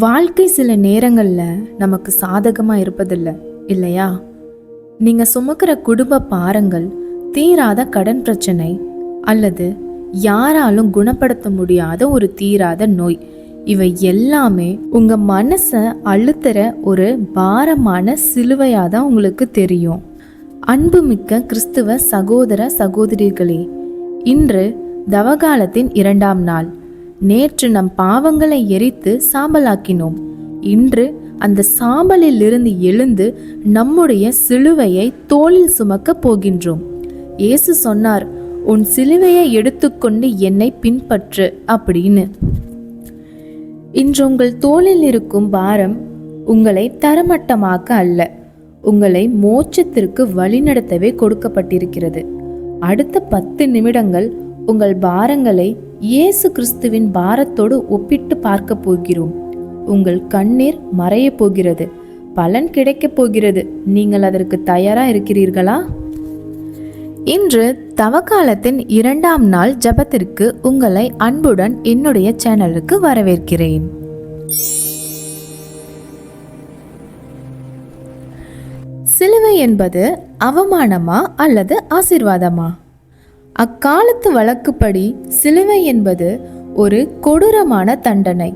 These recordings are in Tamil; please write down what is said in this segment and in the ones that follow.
வாழ்க்கை சில நேரங்களில் நமக்கு சாதகமாக இருப்பதில்லை இல்லையா? நீங்கள் சுமக்கிற குடும்ப பாரங்கள் தீராத கடன் பிரச்சனை அல்லது யாராலும் குணப்படுத்த முடியாத ஒரு தீராத நோய் இவை எல்லாமே உங்கள் மனசை அழுத்துற ஒரு பாரமான சிலுவையாக தான் உங்களுக்கு தெரியும். அன்புமிக்க கிறிஸ்துவ சகோதர சகோதரிகளே இன்று தவகாலத்தின் இரண்டாம் நாள். நேற்று நம் பாவங்களை எரித்து சாம்பலாக்கினோம். இன்று அந்த சாம்பலில் இருந்து எழுந்து நம்முடைய சிலுவையை தோளில் சுமக்கப் போகின்றோம். இயேசு சொன்னார் உன் சிலுவையை எடுத்துக்கொண்டு என்னை பின்பற்று அப்படின்னு. இன்று உங்கள் தோளில் இருக்கும் பாரம் உங்களை தரமட்டமாக்க அல்ல உங்களை மோட்சத்திற்கு வழிநடத்தவே கொடுக்கப்பட்டிருக்கிறது. அடுத்த பத்து நிமிடங்கள் உங்கள் பாரங்களை இயேசு கிறிஸ்துவின் பாரத்தோடு ஒப்பிட்டு பார்க்க போகிறோம். உங்கள் கண்ணீர் மறைய போகிறது. பலன் கிடைக்கப் போகிறது. நீங்கள் அதற்கு தயாரா இருக்கிறீர்களா? இன்று தவக்காலத்தின் இரண்டாம் நாள் ஜபத்திற்கு உங்களை அன்புடன் என்னுடைய சேனலுக்கு வரவேற்கிறேன். சிலுவை என்பது அவமானமா அல்லது ஆசிர்வாதமா? அக்காலத்து வழக்குப்படி சிலுவை என்பது ஒரு கொடூரமான தண்டனை.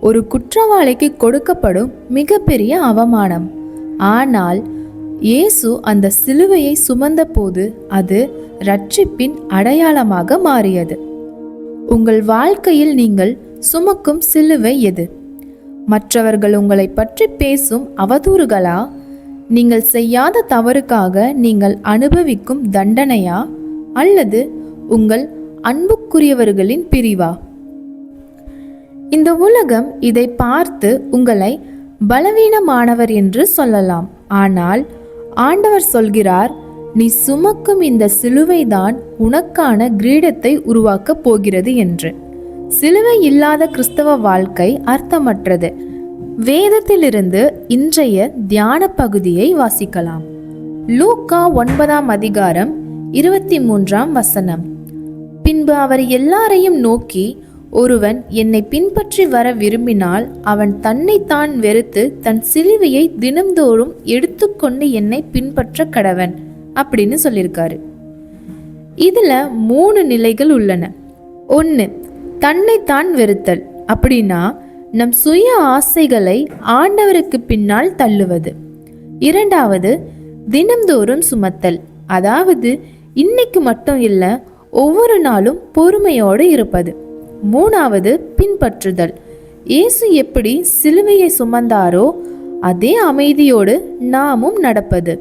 ஒரு குற்றவாளிக்கு கொடுக்கப்படும் மிகப்பெரிய அவமானம். ஆனால் இயேசு அந்த சிலுவையை சுமந்தபோது அது ரட்சிப்பின் அடையாளமாக மாறியது. உங்கள் வாழ்க்கையில் நீங்கள் சுமக்கும் சிலுவை எது? மற்றவர்கள் உங்களை பற்றி பேசும் அவதூறுகளா? நீங்கள் செய்யாத தவறுக்காக நீங்கள் அனுபவிக்கும் தண்டனையா? அல்லது உங்கள் அன்புக்குரியவர்களின் பிரிவா? இந்த உலகம் இதை பார்த்து உங்களை பலவீனமானவர் என்று சொல்லலாம். ஆனால் ஆண்டவர் சொல்கிறார் நீ சுமக்கும் இந்த சிலுவைதான் உனக்கான கிரீடத்தை உருவாக்கப் போகிறது என்று. சிலுவை இல்லாத கிறிஸ்தவ வாழ்க்கை அர்த்தமற்றது. வேதத்திலிருந்து இன்றைய தியான பகுதியை வாசிக்கலாம். லூக்கா ஒன்பதாம் அதிகாரம் இருபத்தி மூன்றாம் வசனம். பின்பு அவர் எல்லாரையும் நோக்கி ஒருவன் என்னை பின்பற்றி வர விரும்பினால் அவன் தன்னைத்தான் வெறுத்து தன் சிலுவையை தினம்தோறும் எடுத்துக்கொண்டு என்னை பின்பற்ற கடவன் அப்படின்னு சொல்லியிருக்காரு. இதில் மூணு நிலைகள் உள்ளன. ஒன்று தன்னைத்தான் வெறுத்தல். அப்படின்னா நம் சுய ஆசைகளை ஆண்டவருக்கு பின்னால் தள்ளுவது. இரண்டாவது தினம்தோறும் சுமத்தல். அதாவது இன்னைக்கு மட்டும் இல்லை ஒவ்வொரு நாளும் பொறுமையோடு இருப்பது. மூணாவது பின்பற்றுதல். இயேசு எப்படி சிலுவையை சுமந்தாரோ அதே அமைதியோடு நாமும் நடப்பது.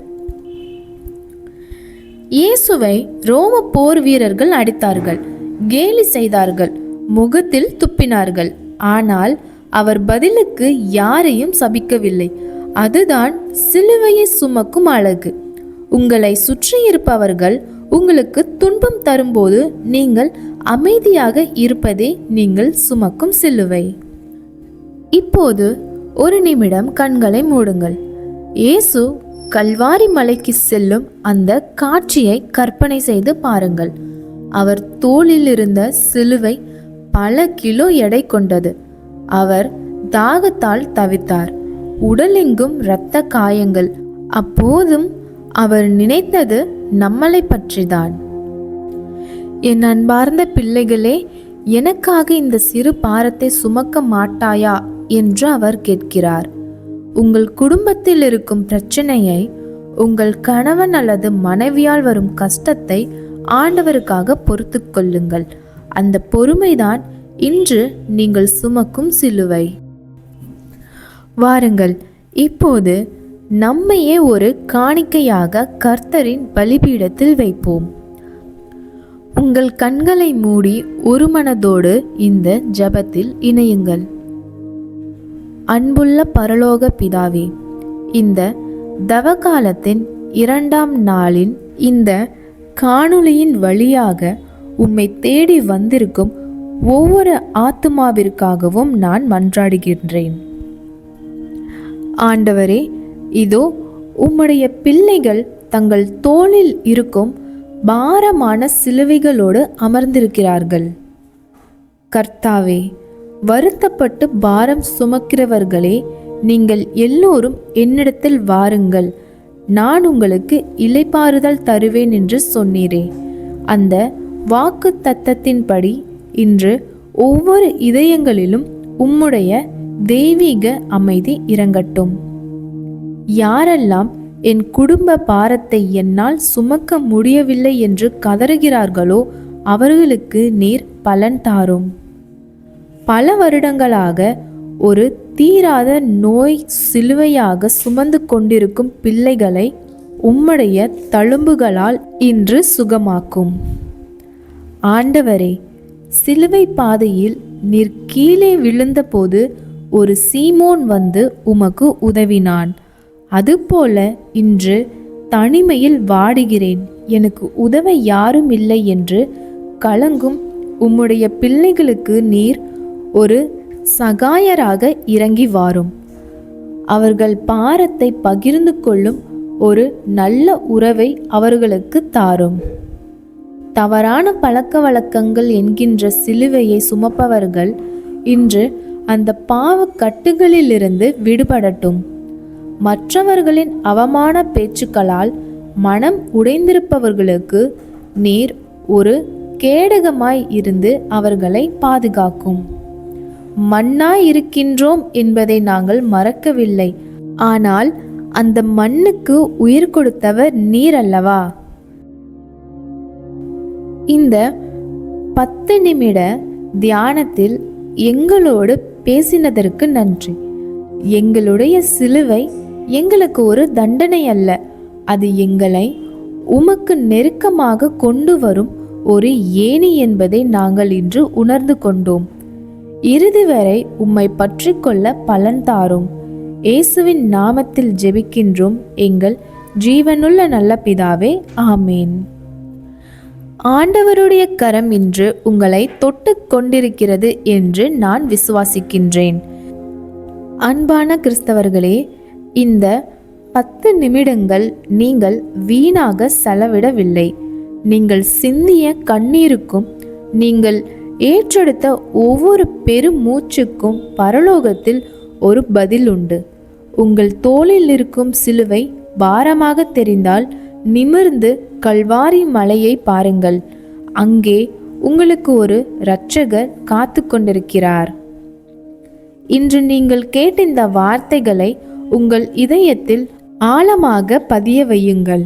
இயேசுவை ரோம போர் வீரர்கள் அடித்தார்கள் கேலி செய்தார்கள் முகத்தில் துப்பினார்கள். ஆனால் அவர் பதிலுக்கு யாரையும் சபிக்கவில்லை. அதுதான் சிலுவையை சுமக்கும் அழகு. உங்களை சுற்றியிருப்பவர்கள் உங்களுக்கு துன்பம் தரும்போது நீங்கள் அமைதியாக இருப்பதே நீங்கள் சுமக்கும் சிலுவை. இப்போது ஒரு நிமிடம் கண்களை மூடுங்கள். இயேசு கல்வாரி மலைக்கு செல்லும் அந்த காட்சியை கற்பனை செய்து பாருங்கள். அவர் தோளில் இருந்த சிலுவை பல கிலோ எடை கொண்டது. அவர் தாகத்தால் தவித்தார். உடலெங்கும் இரத்த காயங்கள். அப்போதும் அவர் நினைத்தது நம்மளை பற்றிதான். என் அன்பார்ந்த பிள்ளைகளே எனக்காக இந்த சிறு பாரத்தை சுமக்க மாட்டாயா என்று அவர் கேட்கிறார். உங்கள் குடும்பத்தில் இருக்கும் பிரச்சனையை உங்கள் கணவன் அல்லது மனைவியால் வரும் கஷ்டத்தை ஆண்டவருக்காக பொறுத்து கொள்ளுங்கள். அந்த பொறுமைதான் இன்று நீங்கள் சுமக்கும் சிலுவை. வாருங்கள் இப்போது நம்மையே ஒரு காணிக்கையாக கர்த்தரின் பலிபீடத்தில் வைப்போம். உங்கள் கண்களை மூடி ஒரு மனதோடு இந்த ஜபத்தில் இணையுங்கள். அன்புள்ள பரலோக பிதாவே இந்த தவகாலத்தின் இரண்டாம் நாளின் இந்த காணொளியின் வழியாக உம்மை தேடி வந்திருக்கும் ஒவ்வொரு ஆத்மாவிற்காகவும் நான் மன்றாடுகின்றேன். ஆண்டவரே இதோ உம்முடைய பிள்ளைகள் தங்கள் தோளில் இருக்கும் பாரமான சிலுவைகளோடு அமர்ந்திருக்கிறார்கள். கர்த்தாவே வருத்தப்பட்டு பாரம் சுமக்கிறவர்களே நீங்கள் எல்லோரும் என்னிடத்தில் வாருங்கள். நான் உங்களுக்கு இலைப்பாறுதல் தருவேன் என்று சொன்னீரே. அந்த வாக்கு தத்தத்தின்படி இன்று ஒவ்வொரு இதயங்களிலும் உம்முடைய தெய்வீக அமைதி இறங்கட்டும். யாரெல்லாம் என் குடும்ப பாரத்தை என்னால் சுமக்க முடியவில்லை என்று கதறுகிறார்களோ அவர்களுக்கு நீர் பலன் தாரும். பல வருடங்களாக ஒரு தீராத நோய் சிலுவையாக சுமந்து கொண்டிருக்கும் பிள்ளைகளை உம்முடைய தழும்புகளால் இன்று சுகமாக்கும். ஆண்டவரே சிலுவை பாதையில் நீர் கீழே விழுந்தபோது ஒரு சீமோன் வந்து உமக்கு உதவினான். அதுபோல இன்று தனிமையில் வாடுகிறேன். எனக்கு உதவ யாரும் இல்லை என்று கலங்கும் உம்முடைய பிள்ளைகளுக்கு நீர் ஒரு சகாயராக இறங்கி வாரும். அவர்கள் பாரத்தை பகிர்ந்து கொள்ளும் ஒரு நல்ல உறவை அவர்களுக்கு தாரும். தவறான பழக்க வழக்கங்கள் என்கின்ற சிலுவையை சுமப்பவர்கள் இன்று அந்த பாவ கட்டுகளிலிருந்து விடுபடட்டும். மற்றவர்களின் அவமான பேச்சுக்களால் மனம் உடைந்திருப்பவர்களுக்கு நீர் ஒரு கேடகமாய் இருந்து அவர்களை பாதுகாக்கும். மண்ணாய் இருக்கின்றோம் என்பதை நாங்கள் மறக்கவில்லை. ஆனால் அந்த மண்ணுக்கு உயிர் கொடுத்தவர் நீர் அல்லவா? இந்த பத்து நிமிட தியானத்தில் எங்களோடு பேசினதற்கு நன்றி. எங்களுடைய சிலுவை எங்களுக்கு ஒரு தண்டனை அல்ல. அது எங்களை உமக்கு நெருக்கமாக கொண்டு வரும் ஒரு ஏணி என்பதை நாங்கள் இன்று உணர்ந்து கொண்டோம். இறுதி வரை உம்மை பற்றி கொள்ள பலன் தாரும். இயேசுவின் நாமத்தில் ஜெபிக்கின்றோம். எங்கள் ஜீவனுள்ள நல்ல பிதாவே ஆமேன். ஆண்டவருடைய கரம் இன்று உங்களை தொட்டு கொண்டிருக்கிறது என்று நான் விசுவாசிக்கின்றேன். அன்பான கிறிஸ்தவர்களே இந்த பத்து நிமிடங்கள் நீங்கள் வீணாக செலவிடவில்லை. நீங்கள் சிந்திய கண்ணீருக்கும் நீங்கள் ஏற்றெடுத்த ஒவ்வொரு பெருமூச்சுக்கும் பரலோகத்தில் ஒரு பதில் உண்டு. உங்கள் தோளில் இருக்கும் சிலுவை பாரமாக தெரிந்தால் நிமிர்ந்து கல்வாரி மலையை பாருங்கள். அங்கே உங்களுக்கு ஒரு இரட்சகர் காத்து கொண்டிருக்கிறார். இன்று நீங்கள் கேட்ட இந்த வார்த்தைகளை உங்கள் இதயத்தில் ஆழமாக பதிய வையுங்கள்.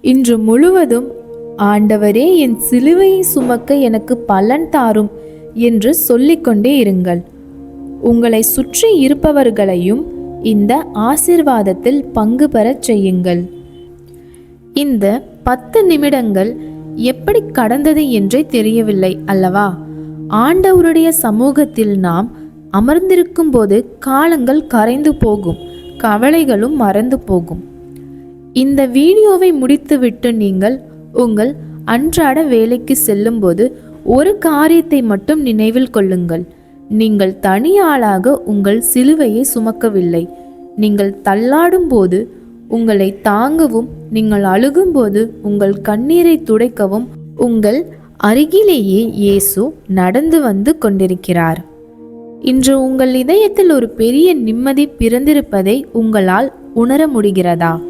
இன்று முழுவதும் ஆண்டவரே என் சிலுவையை சுமக்க எனக்கு பலன் தாரும் என்று சொல்லிக்கொண்டே இருங்கள். உங்களை சுற்றி இருப்பவர்களையும் இந்த ஆசிர்வாதத்தில் பங்கு பெறச் செய்யுங்கள். இந்த பத்து நிமிடங்கள் எப்படி கடந்தது என்றே தெரியவில்லை அல்லவா? ஆண்டவருடைய சமூகத்தில் நாம் அமர்ந்திருக்கும் போது காலங்கள் கரைந்து போகும். கவலைகளும் மறந்து போகும். இந்த வீடியோவை முடித்துவிட்டு நீங்கள் உங்கள் அன்றாட வேலைக்கு செல்லும்போது ஒரு காரியத்தை மட்டும் நினைவில் கொள்ளுங்கள். நீங்கள் தனியாளாக உங்கள் சிலுவையை சுமக்கவில்லை. நீங்கள் தள்ளாடும் போது உங்களை தாங்கவும் நீங்கள் அழுகும்போது உங்கள் கண்ணீரை துடைக்கவும் உங்கள் அருகிலேயே இயேசு நடந்து வந்து கொண்டிருக்கிறார். இன்று உங்கள் இதயத்தில் ஒரு பெரிய நிம்மதி பிறந்திருப்பதை உங்களால் உணர முடிகிறதா?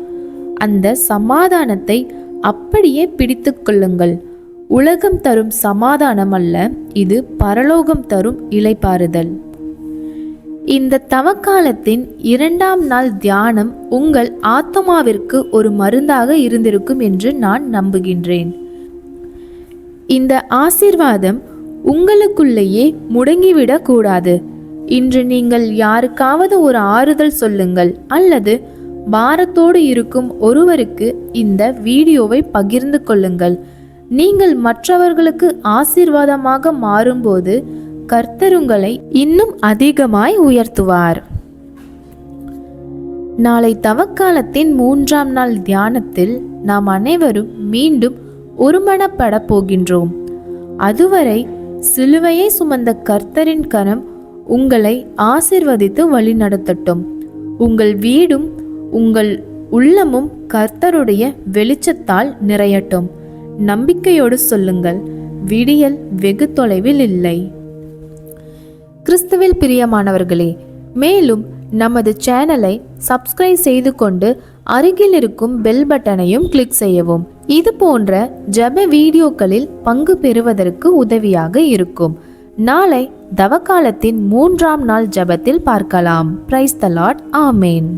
அந்த சமாதானத்தை அப்படியே பிடித்து கொள்ளுங்கள். உலகம் தரும் சமாதானம் அல்ல இது பரலோகம் தரும் இலைப்பாறுதல் இந்த தவக்காலத்தின் இரண்டாம் நாள் தியானம் உங்கள் ஆத்மாவிற்கு ஒரு மருந்தாக இருந்திருக்கும் என்று நான் நம்புகின்றேன். இந்த ஆசிர்வாதம் உங்களுக்குள்ளேயே முடங்கிவிடக் கூடாது இன்று நீங்கள் யாருக்காவது ஒரு ஆறுதல் சொல்லுங்கள் அல்லது பாரத்தோடு இருக்கும் ஒருவருக்கு இந்த வீடியோவை பகிர்ந்து கொள்ளுங்கள். நீங்கள் மற்றவர்களுக்கு ஆசீர்வாதமாக மாறும்போது கர்த்தர் உங்களை இன்னும் அதிகமாய் உயர்த்துவார். நாளை தவக்காலத்தின் மூன்றாம் நாள் தியானத்தில் நாம் அனைவரும் மீண்டும் ஒருமனப்பட போகின்றோம். அதுவரை சிலுவையை சுமந்த கர்த்தரின் கரம் உங்களை ஆசிர்வதித்து வழிநடத்தட்டும். உங்கள் வீடும் உங்கள் உள்ளமும் கர்த்தருடைய வெளிச்சத்தால் நிறையட்டும். நம்பிக்கையோடு சொல்லுங்கள் விடியல் வெகு தொலைவில் இல்லை. கிறிஸ்துவில் பிரியமானவர்களே மேலும் நமது சேனலை சப்ஸ்கிரைப் செய்து கொண்டு அருகில் இருக்கும் பெல் பட்டனையும் கிளிக் செய்யவும். இது போன்ற ஜெப வீடியோக்களில் பங்கு பெறுவதற்கு உதவியாக இருக்கும். நாளை தவக்காலத்தின் மூன்றாம் நாள் ஜெபத்தில் பார்க்கலாம். Praise the lot amen